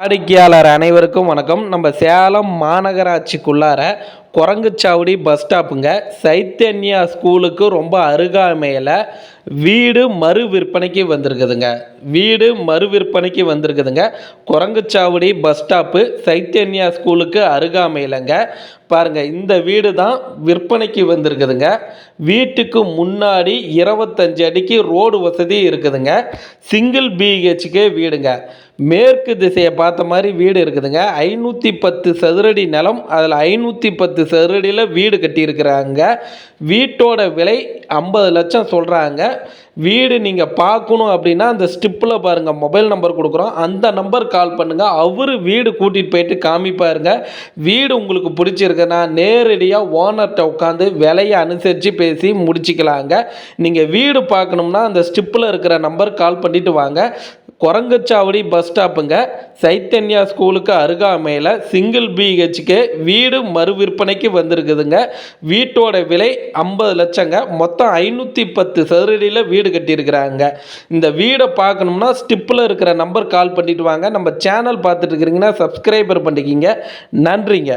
வாடிக்கையாளர் அனைவருக்கும் வணக்கம். நம்ம சேலம் மாநகராட்சிக்குள்ளார குரங்குச்சாவடி பஸ் ஸ்டாப்புங்க. சைத்தன்யா ஸ்கூலுக்கு ரொம்ப அருகாமையில் வீடு மறு விற்பனைக்கு வந்திருக்குதுங்க. வீடு மறு விற்பனைக்கு வந்திருக்குதுங்க. குரங்குச்சாவடி பஸ் ஸ்டாப்பு சைத்தன்யா ஸ்கூலுக்கு அருகாமையிலங்க. பாருங்கள் இந்த வீடு தான் விற்பனைக்கு வந்திருக்குதுங்க. வீட்டுக்கு முன்னாடி இருபத்தஞ்சு அடிக்கு ரோடு வசதி இருக்குதுங்க. சிங்கிள் பிஹெச்கே வீடுங்க. மேற்கு திசையை பார்த்த மாதிரி வீடு இருக்குதுங்க. ஐநூற்றி பத்து சதுரடி நிலம் அதில் ஐநூற்றி பத்து சதுரடியில் வீடு கட்டியிருக்கிறாங்க. வீட்டோட விலை ஐம்பது லட்சம் சொல்கிறாங்க வீடு நீங்கள் பார்க்கணும் அப்படின்னா அந்த ஸ்டிப்பில் பாருங்கள் மொபைல் நம்பர் கொடுக்குறோம். அந்த நம்பர் கால் பண்ணுங்கள் அவர் வீடு கூட்டிகிட்டு போயிட்டு காமிப்பாருங்க. வீடு உங்களுக்கு பிடிச்சிருக்குன்னா நேரடியாக ஓனர்கிட்ட உட்காந்து விலையை அனுசரித்து பேசி முடிச்சுக்கலாங்க. நீங்கள் வீடு பார்க்கணும்னா அந்த ஸ்டிப்பில் இருக்கிற நம்பர் கால் பண்ணிவிட்டு வாங்க. குரங்கச்சாவடி பஸ் ஸ்டாப்புங்க. சைத்தன்யா ஸ்கூலுக்கு அருகாமையில் சிங்கிள் பிஹெச்கே வீடு மறு விற்பனைக்கு வந்திருக்குதுங்க. வீட்டோட விலை ஐம்பது லட்சங்க. மொத்தம் ஐநூற்றி பத்து சதுரடியில் வீடு கட்டியிருக்கிறாங்க. இந்த வீடை பார்க்கணும்னா ஸ்டிப்பில் இருக்கிற நம்பர் கால் பண்ணிவிட்டு வாங்க. நம்ம சேனல் பார்த்துட்டு இருக்கிறீங்கன்னா சப்ஸ்கிரைபர் பண்ணிக்கிங்க. நன்றிங்க.